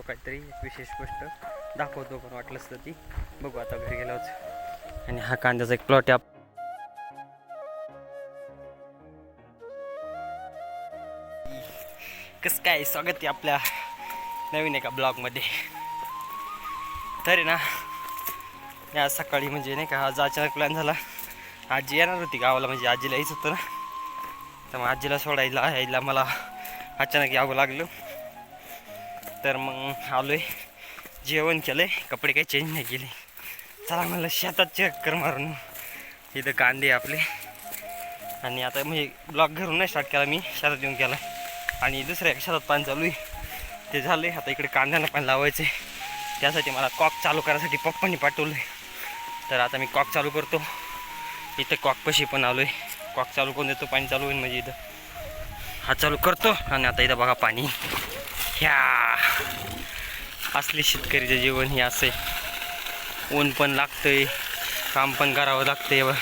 सांगतो काहीतरी एक विशेष गोष्ट दाखवतो पण वाटलंच तर ती. बघू आता घरी गेल्यावर. आणि हा कांद्याचा एक प्लॉट आहे. आप- कसं काय स्वागत आहे आपल्या नवीन एका ब्लॉगमध्ये तर ना या सकाळी म्हणजे नाही का आज अचानक प्लॅन झाला. आजी येणार होती गावाला म्हणजे आजीला यायचं होतं ना. त्यामुळे आजीला सोडायला यायला मला अचानक यावं लागलं. तर मग आलो आहे जेवण केलं आहे कपडे काही चेंज नाही केले. चला मला शेतात चक्कर मारून. इथं कांदे आपले. आणि आता म्हणजे ब्लॉग घरून नाही स्टार्ट केला मी शेतात येऊन केला आणि दुसऱ्या शेतात पाणी चालू आहे. ते झालं आहे आता इकडे कांद्यांना पाणी लावायचं आहे त्यासाठी मला कॉक चालू करायसाठी पप्पांनी पाठवलं आहे तर आता मी कॉक चालू करतो. इथं कॉकपाशी पण आलो आहे कॉक चालू करून देतो पाणी चालू होईल म्हणजे इथं. हा चालू करतो आणि आता इथं बघा पाणी. ह्या. असले शेतकरीचं जीवन हे असं आहे. ऊन पण लागतंय काम पण करावं लागतंय बघ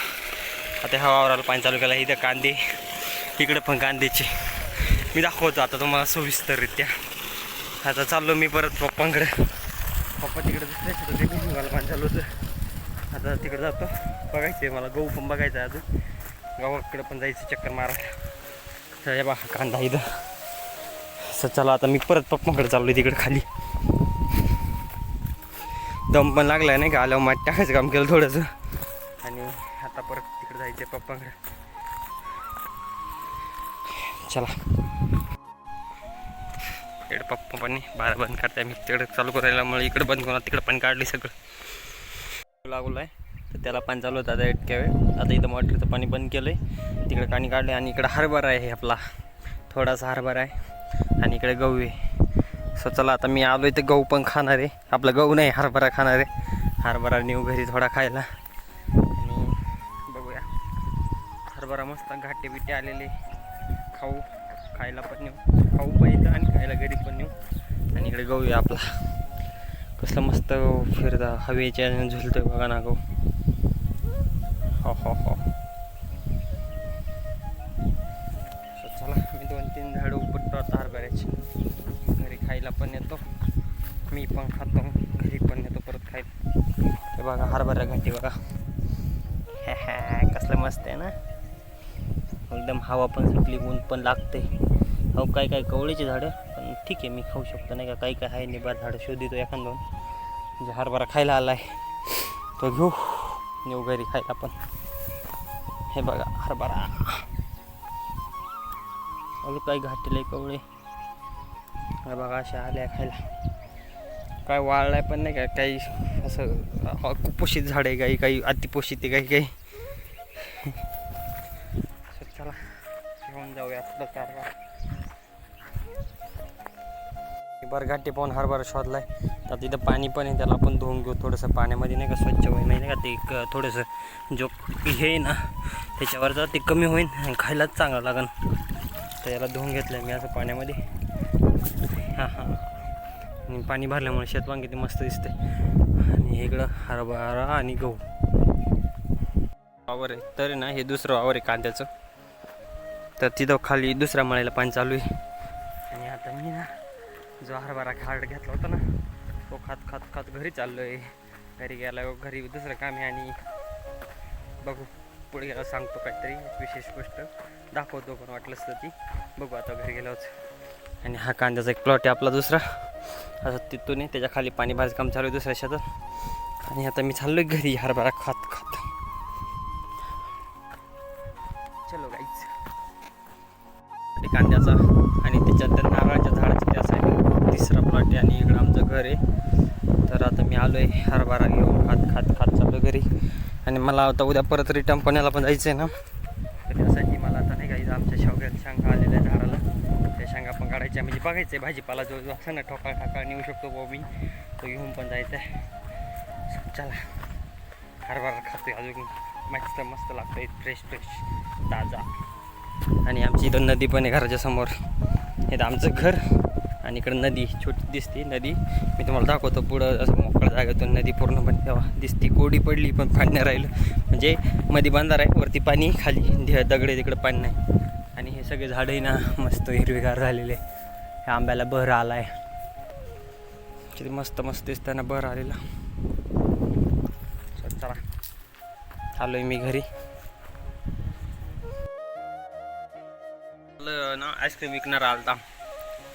आता ह्या वावराला पाणी चालू केलं इथं कांदे इकडं पण कांद्याचे. मी दाखवतो आता तुम्हाला सविस्तररित्या आता चाललो मी परत पप्पांकडे. पप्पा तिकडे दुसऱ्या शेतात पाणी चालू होतं. आता तिकडे जातो. बघायचं आहे मला गहू पण बघायचं आहे अजून. गावाकडे पण जायचं चक्कर मारायला. तर हे बघा कांदा इथं. असं चला आता मी परत पप्पाकडे चाललो तिकडे खाली. दम पण लागलाय नाही का? आल्यावर मात टाकायचं काम केलं थोडंसं. आणि आता परत तिकडे जायचं आहे पप्पांकडे चला. इकडे पप्पा पण बारा बंद करताय. मी तिकडे चालू करायला मला इकडे बंद करून तिकडे पाणी काढली सगळं. लागलं आहे तर त्याला पाणी चालू होतं आता इतक्या वेळ. आता इथं मोटरचं पाणी बंद केलं आहे तिकडे पाणी काढलं आणि इकडे हरभरा आहे आपला. थोडासा हरभरा आहे. आणि इकडे गहू आहे. सो चला आता मी आलो इथे गहू पण खाणार आहे. आपला गहू नाही हरभरा खाणार आहे. हरभरा नेऊ घरी थोडा खायला. आणि बघूया. हरभरा मस्त घाटे बिटे आलेले खाऊ. खायला पण नेऊ. खाऊ पण इथं आणि खायला घरी पण नेऊ. आणि इकडे गहू आहे आपला. कसलं मस्त फिरता हवेच्या झुलतोय बघा ना गहू. हो हो हो. चला मी दोन तीन झाडू उपटतो आता हरभऱ्याची घरी खायला पण येतो. मी पण खातो. घरी पण येतो परत खायला. हे बघा हरभरा घाटी बघा. कसलं मस्त आहे ना. एकदम हवा पण सुटली ऊन पण लागते हो काय काय कवळीची झाडं? पण ठीक आहे मी खाऊ शकतो. नाही का काही काय आहे निबार झाडं शोधितो एखाद दोन. म्हणजे हरभरा खायला आला आहे तो घेऊ. नेऊ घरी खायला पण. हे बघा हरभरा. अजून काही घाटले कवळे. बघा अशा आल्या खायला. काय वाळलाय पण नाही का काही असं कुपोषित झाड आहे काही काही अतिपोषित आहे काही काही. चला घेऊन जाऊया आपलं कारभार. बरघाटी पाहून हरभरा शोधलाय. तर तिथं पाणी पण आहे त्याला आपण धुवून घेऊ थोडंसं पाण्यामध्ये नाही का स्वच्छ होईल नाही का ते थोडंसं जो हे ना त्याच्यावर जर ते कमी होईल आणि खायलाच चांगलं लागेल तर याला धुवून घेतलं मी असं पाण्यामध्ये. हां हां. आणि पाणी भरल्यामुळे शेतवांग किती मस्त दिसते. आणि इकडं हरभरा आणि गहू. वावर आहे. तर ना हे दुसरं वावर आहे कांद्याचं. तर तिथं खाली दुसऱ्या मळ्याला पाणी चालू आहे. आणि आता मी ना जो हरभरा खाड घेतला होता ना तो खात खात खात घरी चाललो आहे घरी गेला घरी दुसरं काम आहे आणि बघू. पुढे गेला सांगतो काहीतरी विशेष गोष्ट. दाखवतो पण वाटलंच तर ती. बघू आता घरी गेलोच आणि हा कांद्याचा एक प्लॉट आहे आपला दुसरा. आता तिथून आहे त्याच्याखाली पाणी भरायचं काम चालू आहे दुसऱ्या शेतात. आणि आता मी चाललो आहे घरी हरभरा खात खात. चलो गाईच कांद्याचा आणि त्याच्यात त्या नारळाच्या झाडाच्या त्या साईड तिसरा प्लॉट आहे आणि इकडं आमचं घर आहे. तर आता मी आलो आहे हरभरा घेऊन खात खात खात चाललो घरी. आणि मला आता उद्या परत रिटर्न पुण्याला पण जायचं आहे ना. तर त्यासाठी मला आता नाही का इथं आमच्या शेवग्यात शांगा आलेल्या झाडाला. त्या शांगा पण काढायच्या. म्हणजे बघायचं आहे भाजीपाला जो जो असं ना ठोकाळ ठाकाळ नेऊ शकतो बॉबी तो घेऊन पण जायचं आहे चला. हरभरा खातोय अजून. मस्त मस्त लागतं फ्रेश फ्रेश ताजा. आणि आमची इथं नदी पण आहे घराच्या समोर. इथं आमचं घर. आणि इकडं नदी छोटी दिसते नदी. मी तुम्हाला दाखवतो पुढं असं मोकळ्या जागेतून नदी पूर्णपणे तेव्हा दिसती. कोडी पडली पण पाणी नाही राहिलं. म्हणजे मध्ये बांधार आहे वरती पाणी खाली दगडे तिकडं पाणी नाही. आणि हे सगळे झाडंही ना मस्त हिरवेगार झालेले. ह्या आंब्याला बहर आला आहे किती मस्त मस्त दिसताना बहर आलेला. चल, चला. आलोय मी घरी. ना आईस्क्रीम विकणार आलता.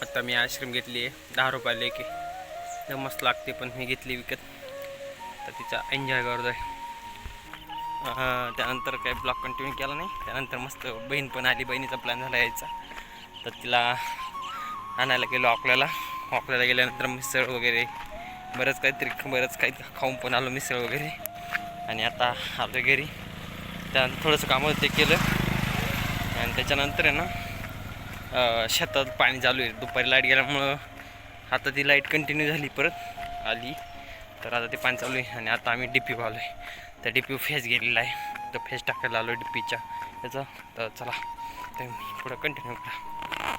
आता मी आईस्क्रीम घेतली आहे. दहा रुपयाला एक आहे. एकदम मस्त लागते पण मी घेतली विकत. तर तिचा एन्जॉय करतो आहे त्यानंतर काही ब्लॉग कंटिन्यू केला नाही. त्यानंतर मस्त बहीण पण आली. बहिणीचा प्लॅन झाला यायचा. तर तिला आणायला गेलो अकोल्याला अकोल्याला गेल्यानंतर मिसळ वगैरे बरंच काहीतरी बरंच काही खाऊन पण आलो मिसळ वगैरे. आणि आता आलो घरी. त्यानंतर थोडंसं कामं ते केलं. आणि त्याच्यानंतर आहे ना शेतात पाणी चालू आहे. दुपारी लाइट गेल्यामुळं आता ती लाइट कंटिन्यू झाली परत आली. तर आता ते पाणी चालू आहे आणि आता आम्ही डी पी आलो आहे. तर डी पी फेस गेलेला आहे. तर फेस टाकायला आलो डी पीच्या त्याचं तर चला तर मी पुढं कंटिन्यू करा.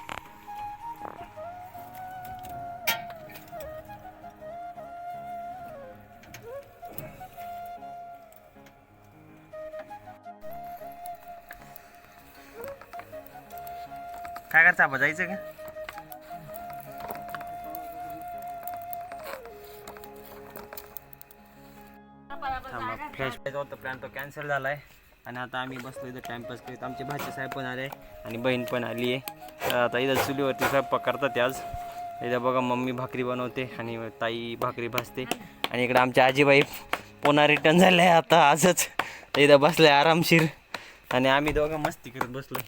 काय करता आपण जायचं का? फ्लॅश होता प्लॅन तो कॅन्सल झाला आहे आणि आता आम्ही बसलो इथं टाइमपास करीत. आमचे भाचे साहेब पण आले आणि बहीण पण आली आहे. तर आता इथं चुलीवरती स्वयंपाक करतात आज. इथं बघा मम्मी भाकरी बनवते आणि ताई भाकरी भाजते. आणि इकडं आमच्या आजीबाई पुन्हा रिटर्न झाले आहे आता आजच. इथं बसले आरामशीर. आणि आम्ही दोघं मस्ती करत बसलो